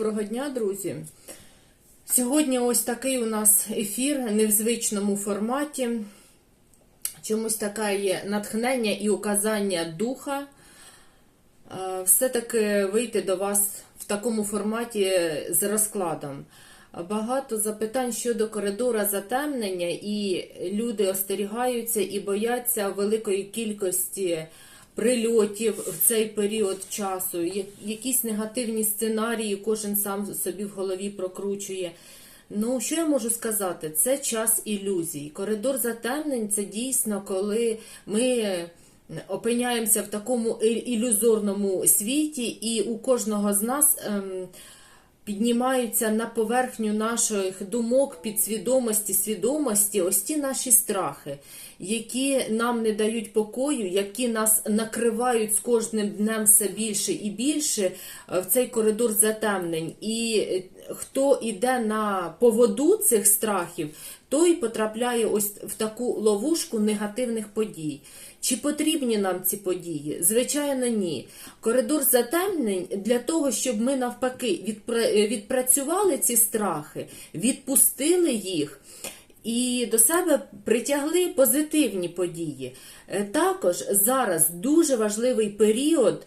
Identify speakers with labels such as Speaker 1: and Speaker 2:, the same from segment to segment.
Speaker 1: Доброго дня, друзі. Сьогодні ось такий у нас ефір не в звичному форматі. Чомусь таке є натхнення і указання духа. Все-таки вийти до вас в такому форматі з розкладом. Багато запитань щодо коридора затемнення, і люди остерігаються і бояться великої кількості прильотів в цей період часу. Якісь негативні сценарії кожен сам собі в голові прокручує. Ну, що я можу сказати? Це час ілюзій. Коридор затемнень це дійсно, коли ми опиняємося в такому ілюзорному світі, і у кожного з нас. Ем, піднімаються на поверхню наших думок, підсвідомості, свідомості, ось ті наші страхи, які нам не дають покою, які нас накривають з кожним днем все більше і більше е, в цей коридор затемнень. І е, хто йде на поводу цих страхів, той потрапляє ось в таку ловушку негативних подій. Чи потрібні нам ці події? Звичайно, ні. Коридор затемнень для того, щоб ми навпаки відпрацювали ці страхи, відпустили їх і до себе притягли позитивні події. Е, Також зараз дуже важливий період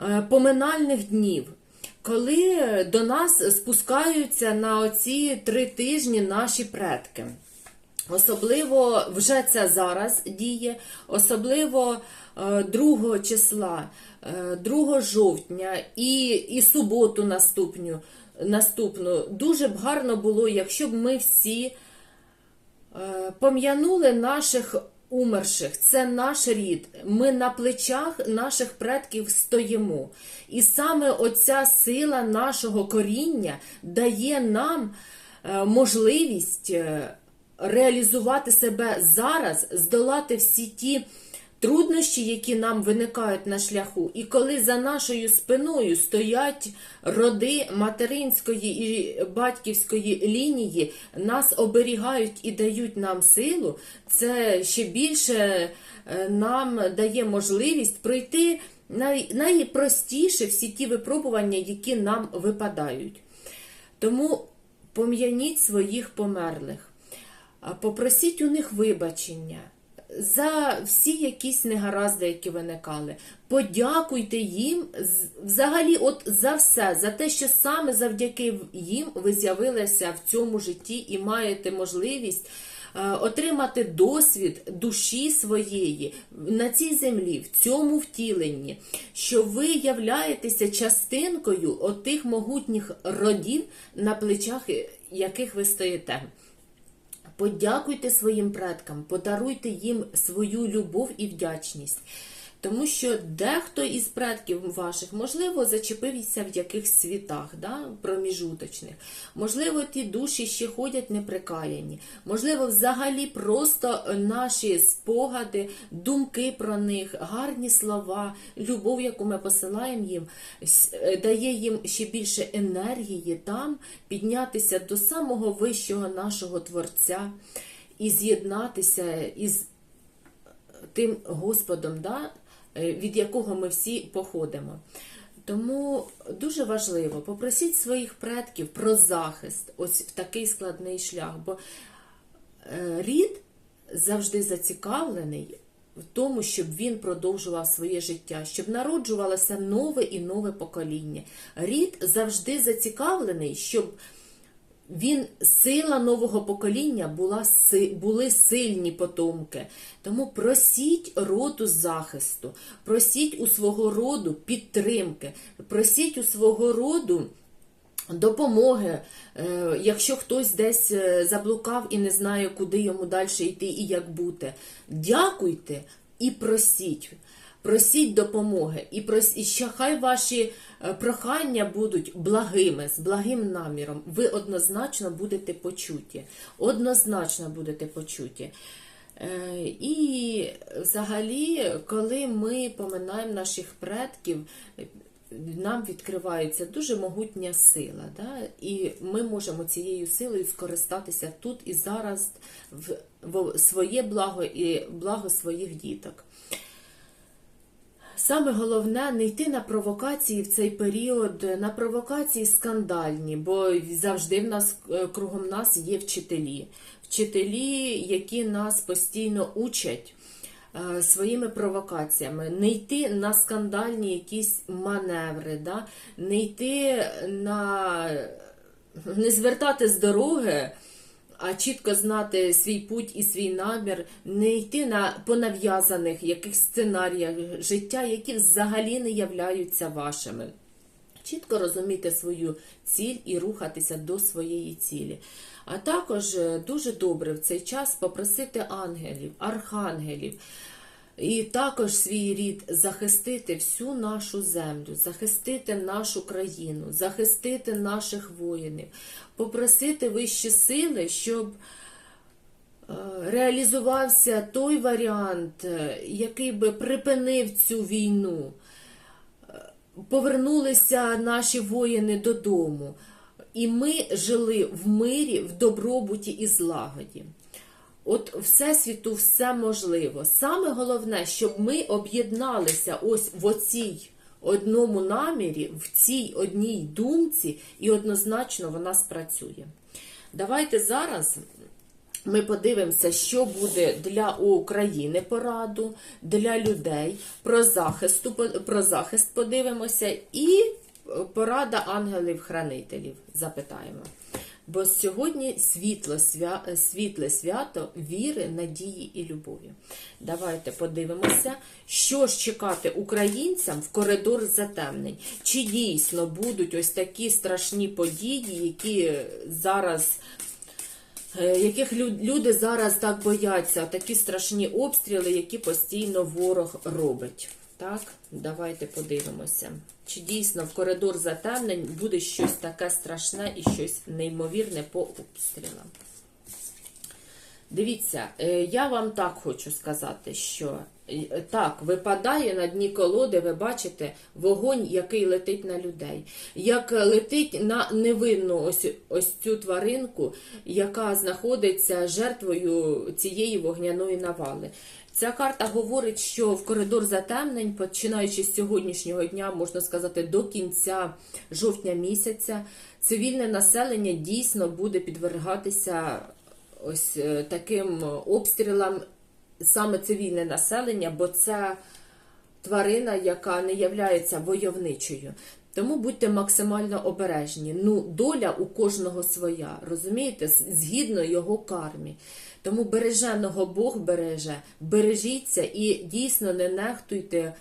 Speaker 1: е, поминальних днів. Коли до нас спускаються на оці три тижні наші предки. Особливо вже це зараз діє, особливо е, 2 числа, е, 2 жовтня і, і суботу наступну, наступну. Дуже б гарно було, якщо б ми всі е, пом'янули наших умерших. Це наш рід. Ми на плечах наших предків стоїмо. І саме оця сила нашого коріння дає нам е, можливість. Реалізувати себе зараз, здолати всі ті труднощі, які нам виникають на шляху. І коли за нашою спиною стоять роди материнської і батьківської лінії, нас оберігають і дають нам силу, це ще більше е, нам дає можливість пройти най, найпростіше всі ті випробування, які нам випадають. Тому пом'яніть своїх померлих. Попросіть у них вибачення за всі якісь негаразди, які виникали. Подякуйте їм взагалі, от за все, за те, що саме завдяки їм ви з'явилися в цьому житті і маєте можливість е, отримати досвід душі своєї на цій землі, в цьому втіленні, що ви являєтеся частинкою отих могутніх родів, на плечах яких ви стоїте. Подякуйте своїм предкам, подаруйте їм свою любов і вдячність. Тому що дехто із предків ваших, можливо, зачепився в якихось світах, да, проміжуточних. Можливо, ті душі ще ходять неприкаяні. Можливо, взагалі просто наші спогади, думки про них, гарні слова, любов, яку ми посилаємо їм, е, дає їм ще більше енергії там піднятися до самого вищого нашого Творця і з'єднатися із тим Господом, да, від якого ми всі походимо. Тому дуже важливо попросіть своїх предків про захист ось в такий складний шлях, бо е, рід завжди зацікавлений в тому, щоб він продовжував своє життя, щоб народжувалося нове і нове покоління. Рід завжди зацікавлений, щоб він, сила нового покоління була були сильні потомки. Тому просіть роду захисту, просіть у свого роду підтримки, просіть у свого роду. Допомоги, Е, якщо хтось десь е, заблукав і не знає, куди йому далі йти і як бути. Дякуйте і просіть. Просіть допомоги, і прос... і ще хай ваші е, прохання будуть благими, з благим наміром. Ви однозначно будете почуті. Однозначно будете почуті. Е, І взагалі, коли ми поминаємо наших предків, нам відкривається дуже могутня сила, да? і ми можемо цією силою скористатися тут і зараз в своє благо і благо своїх діток. Саме головне не йти на провокації в цей період, на провокації скандальні, бо завжди в нас е, кругом нас є вчителі. Вчителі, які нас постійно учать е, своїми провокаціями, не йти на скандальні якісь маневри, да? не йти на не звертати з дороги а чітко знати свій путь і свій намір, не йти на понав'язаних яких сценаріях життя, які взагалі не являються вашими. Чітко розуміти свою ціль і рухатися до своєї цілі. А також е, дуже добре в цей час попросити ангелів, архангелів. І також свій рід захистити всю нашу землю, захистити нашу країну, захистити наших воїнів, попросити вищі сили, щоб е, реалізувався той варіант, е, який би припинив цю війну. Е, Повернулися наші воїни додому, і ми жили в мирі, в добробуті і злагоді. От Всесвіту все можливо. Саме головне, щоб ми об'єдналися ось в оцій одному намірі, в цій одній думці, і однозначно вона спрацює. Давайте зараз ми подивимося, що буде для України пораду, для людей, про, захисту, про захист подивимося і порада ангелів-хранителів запитаємо. Бо сьогодні світло, свя... світле свято віри, надії і любові. Давайте подивимося, що ж чекати українцям в коридор затемнень. Чи дійсно будуть ось такі страшні події, які зараз. е, Яких люди зараз так бояться, такі страшні обстріли, які постійно ворог робить. Так, давайте подивимося. Чи дійсно в коридор затемнень буде щось таке страшне і щось неймовірне по обстрілам? Дивіться, е, я вам так хочу сказати, що е, так, випадає на дні колоди, ви бачите, вогонь, який летить на людей. Як летить на невинну ось, ось цю тваринку, яка знаходиться жертвою цієї вогняної навали. Ця карта говорить, що в коридор затемнень, починаючи з сьогоднішнього дня, можна сказати, до кінця жовтня місяця, цивільне населення дійсно буде підвергатися ось е, таким обстрілам саме цивільне населення, бо це тварина, яка не являється войовничою. Тому будьте максимально обережні. Ну, доля у кожного своя, розумієте, згідно його кармі. Тому береженого Бог береже, бережіться і дійсно не нехтуйте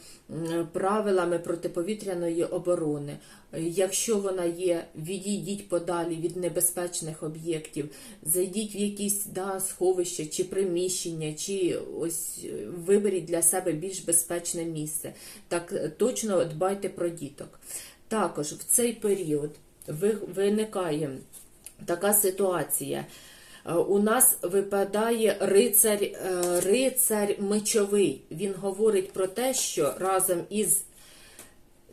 Speaker 1: правилами протиповітряної оборони. Якщо вона є, відійдіть подалі від небезпечних об'єктів, зайдіть в якісь да, сховище чи приміщення, чи ось е, виберіть для себе більш безпечне місце. Так е, точно дбайте про діток. Також в цей період ви- виникає така ситуація. Е, У нас випадає рицарь, рицар мечовий. Він говорить про те, що разом із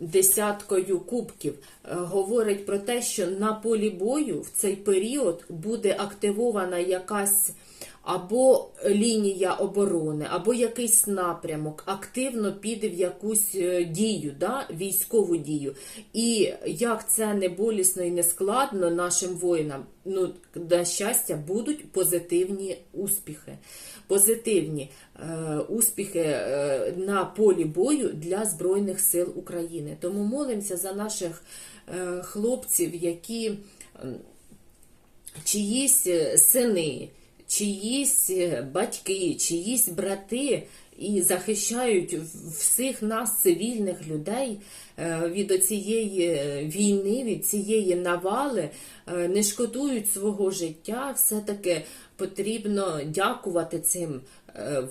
Speaker 1: десяткою кубків е, говорить про те, що на полі бою в цей період буде активована якась або лінія оборони, або якийсь напрямок, активно піде в якусь е, дію, да, військову дію. І як це не болісно і не складно нашим воїнам, ну, на щастя, будуть позитивні успіхи. Позитивні е, успіхи е, на полі бою для Збройних сил України. Тому молимося за наших е, хлопців, які чиїсь е, сини, чиїсь е, батьки, чиїсь брати і захищають всіх нас, цивільних людей, е, від оцієї е, війни, від цієї навали, не шкодують свого життя, все-таки потрібно дякувати цим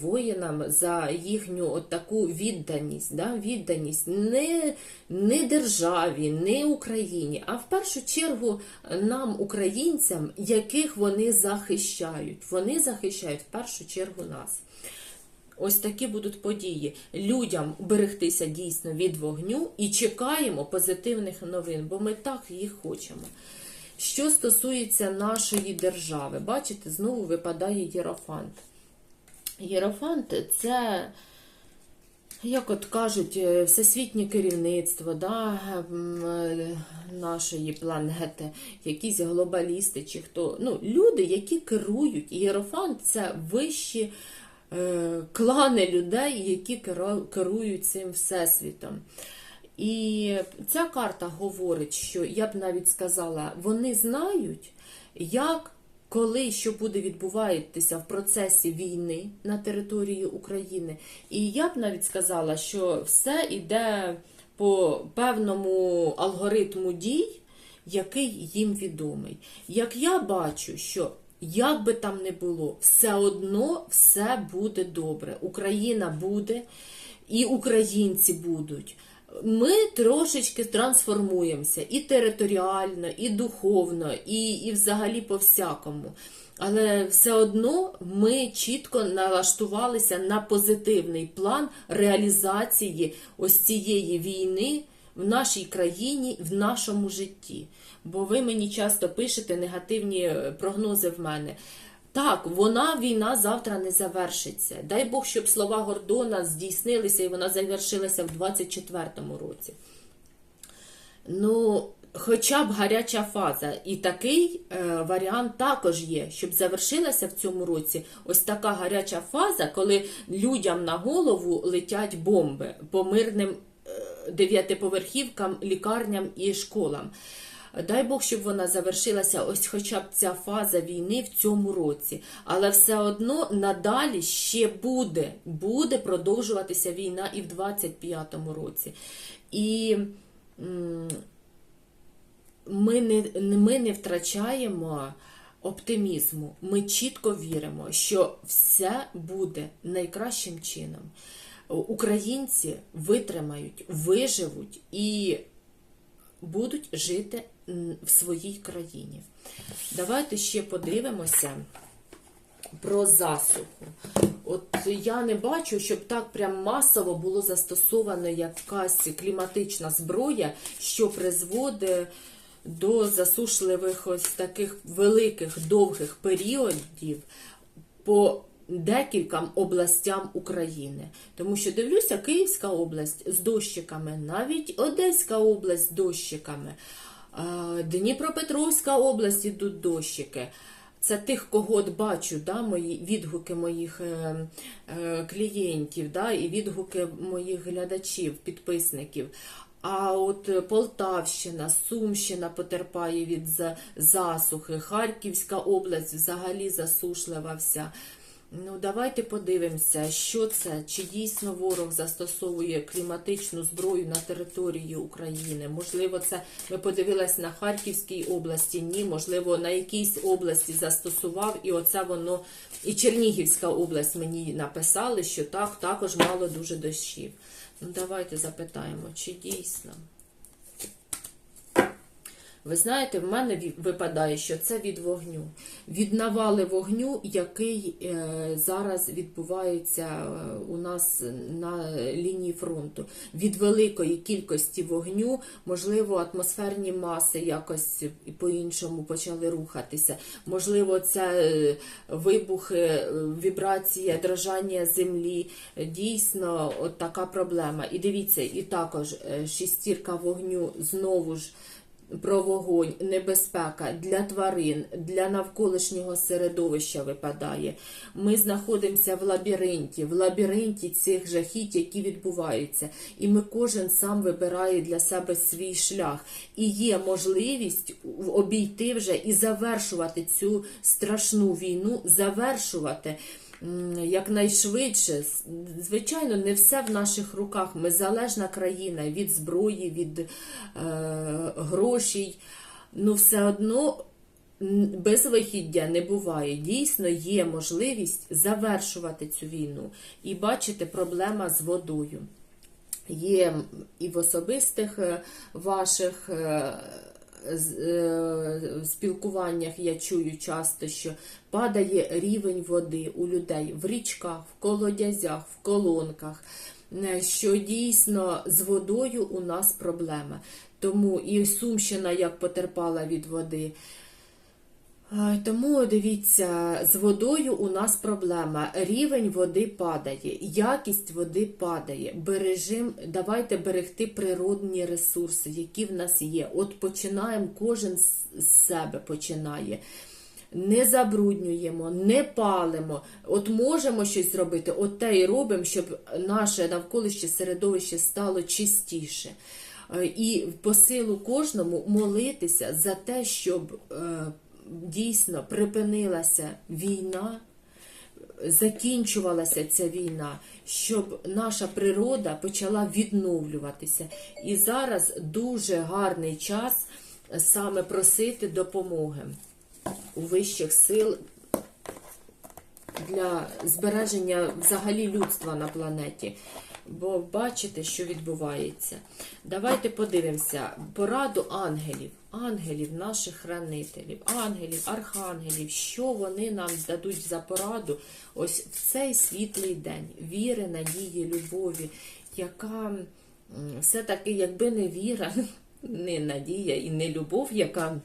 Speaker 1: воїнам за їхню от таку відданість, да? відданість не, не державі, не Україні, а в першу чергу нам, українцям, яких вони захищають. Вони захищають в першу чергу нас. Ось такі будуть події. Людям берегтися дійсно від вогню і чекаємо позитивних новин, бо ми так їх хочемо. Що стосується нашої держави, бачите, знову випадає Єрофант. Єрофант це як от кажуть, е, всесвітнє керівництво да, е, нашої планети, якісь глобалісти чи хто. Ну, люди, які керують. Єрофант це вищі е, клани людей, які керують цим всесвітом. І ця карта говорить, що я б навіть сказала, вони знають, як, коли що буде відбуватися в процесі війни на території України. І я б навіть сказала, що все йде по певному алгоритму дій, який їм відомий. Як я бачу, що як би там не було, все одно все буде добре. Україна буде, і українці будуть. Ми трошечки трансформуємося і територіально, і духовно, і, і взагалі по всякому. Але все одно ми чітко налаштувалися на позитивний план реалізації ось цієї війни в нашій країні, в нашому житті. Бо ви мені часто пишете негативні е, прогнози в мене. Так, вона війна завтра не завершиться. Дай Бог, щоб слова Гордона здійснилися і вона завершилася в 24-му році. Ну, хоча б гаряча фаза. І такий е, варіант також є, щоб завершилася в цьому році ось така гаряча фаза, коли людям на голову летять бомби по мирним е, дев'ятиповерхівкам, лікарням і школам. Дай Бог, щоб вона завершилася, ось хоча б ця фаза війни в цьому році. Але все одно надалі ще буде, буде продовжуватися війна і в 25-му році. І ми не, ми не втрачаємо оптимізму. Ми чітко віримо, що все буде найкращим чином. Українці витримають, виживуть і будуть жити в своїй країні. Давайте ще подивимося про засуху. От я не бачу, щоб так прям масово було застосовано якась кліматична зброя, що призводить до засушливих ось таких великих довгих періодів по декільком областям України. Тому що дивлюся, Київська область з дощиками, навіть Одеська область з дощиками, Дніпропетровська область ідуть дощики. Це тих, кого от бачу, да, мої відгуки моїх е, е, клієнтів, да, і відгуки моїх глядачів, підписників. А от Полтавщина, Сумщина потерпає від засухи, Харківська область взагалі засушлива вся. Ну, давайте подивимося, що це, чи дійсно ворог застосовує кліматичну зброю на території України. Можливо, це ми подивились на Харківській області, ні, можливо, на якійсь області застосував, і оце воно, і Чернігівська область мені написали, що так, також мало дуже дощів. Ну, давайте запитаємо, чи дійсно. Ви знаєте, в мене випадає, що це від вогню. Від навали вогню, який е, зараз відбувається е, у нас на лінії фронту. Від великої кількості вогню, можливо, атмосферні маси якось по-іншому почали рухатися. Можливо, це е, вибухи, вібрація, дрожання землі. Дійсно, от така проблема. І дивіться, і також шістірка вогню знову ж про вогонь, небезпека для тварин, для навколишнього середовища випадає. Ми знаходимося в лабіринті, в лабіринті цих жахіть, які відбуваються. І ми кожен сам вибирає для себе свій шлях. І є можливість обійти вже і завершувати цю страшну війну, завершувати. Якнайшвидше, звичайно, не все в наших руках. Ми залежна країна від зброї, від е, грошей. Ну, все одно м, безвихіддя не буває. Дійсно, є можливість завершувати цю війну. І бачите, проблема з водою. Є і в особистих е, ваших е, спілкуваннях я чую часто, що падає рівень води у людей в річках, в колодязях, в колонках. е, Що дійсно з водою у нас проблема. Тому і Сумщина як потерпала від води. Тому дивіться, з водою у нас проблема. Рівень води падає, якість води падає. Бережим, давайте берегти природні ресурси, які в нас є. От починаємо, кожен з з себе починає. Не забруднюємо, не палимо. От можемо щось зробити, от те і робимо, щоб наше навколишнє середовище стало чистіше. Е, І по силу кожному молитися за те, щоб е, дійсно припинилася війна, закінчувалася ця війна, щоб наша природа почала відновлюватися. І зараз дуже гарний час саме просити допомоги у вищих сил для збереження взагалі людства на планеті. Бо бачите, що відбувається. Давайте подивимося пораду ангелів, ангелів, наших хранителів, ангелів, архангелів, що вони нам дадуть за пораду ось в цей світлий день віри, надії, любові, яка все-таки, якби не віра, не надія і не любов, яка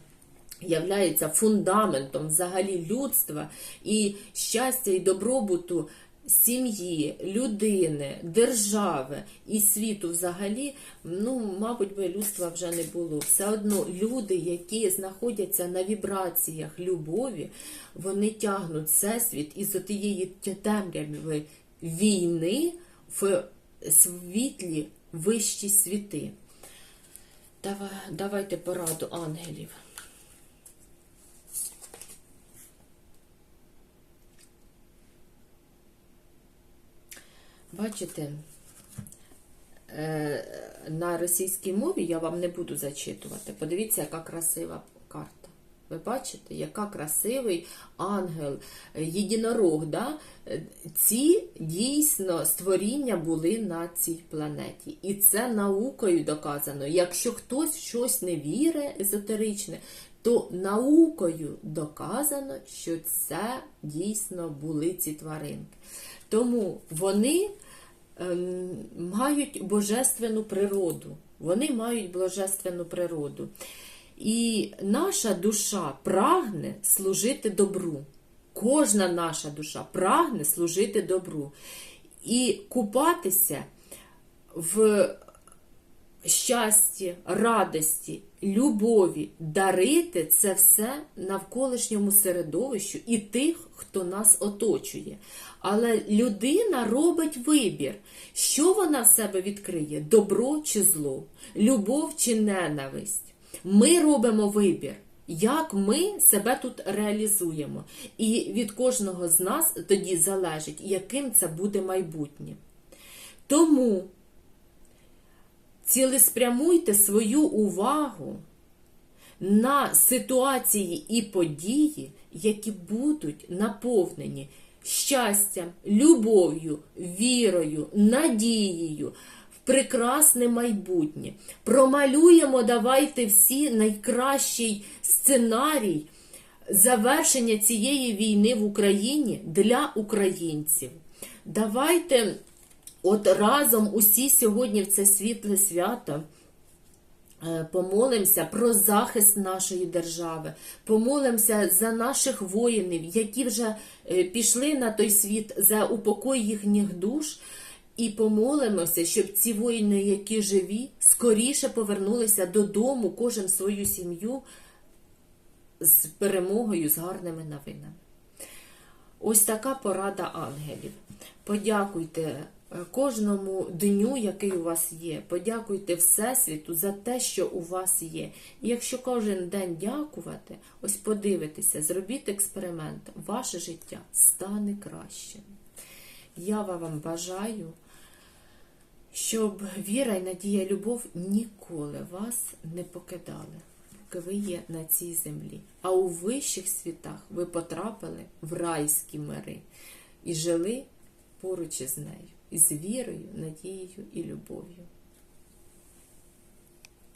Speaker 1: являється фундаментом взагалі людства і щастя і добробуту сім'ї, людини, держави і світу взагалі, ну, мабуть, би людства вже не було. Все одно люди, які знаходяться на вібраціях любові, вони тягнуть всесвіт із отієї темряви війни в світлі вищі світи. Давай, давайте пораду ангелів. Бачите, е, на російській мові я вам не буду зачитувати. Подивіться, яка красива карта. Ви бачите, яка красивий ангел, е, єдинорог. Да? Е, Ці дійсно створіння були на цій планеті. І це наукою доказано. Якщо хтось в щось не вірить езотеричне, то наукою доказано, що це дійсно були ці тваринки. Тому вони мають божественну природу. Вони мають божественну природу. І наша душа прагне служити добру. Кожна наша душа прагне служити добру. І купатися в щасті, радості, любові, дарити це все навколишньому середовищу і тих, хто нас оточує. Але людина робить вибір, що вона в себе відкриє: добро чи зло, любов чи ненависть. Ми робимо вибір. Як ми себе тут реалізуємо, і від кожного з нас тоді залежить, яким це буде майбутнє. Тому цілеспрямуйте свою увагу на ситуації і події, які будуть наповнені щастям, любов'ю, вірою, надією в прекрасне майбутнє. Промалюємо, давайте всі найкращий сценарій завершення цієї війни в Україні для українців. Давайте. От разом усі сьогодні в це світле свято е, помолимося про захист нашої держави, помолимося за наших воїнів, які вже е, пішли на той світ за упокой їхніх душ. І помолимося, щоб ці воїни, які живі, скоріше повернулися додому, кожен свою сім'ю з перемогою, з гарними новинами. Ось така порада ангелів. Подякуйте кожному дню, який у вас є. Подякуйте Всесвіту за те, що у вас є. І якщо кожен день дякувати, ось подивитися, зробіть експеримент, ваше життя стане кращим. Я вам бажаю, щоб віра і надія, любов ніколи вас не покидали поки ви є на цій землі. А у вищих світах ви потрапили в райські мири і жили поруч із нею, із вірою, надією і любов'ю.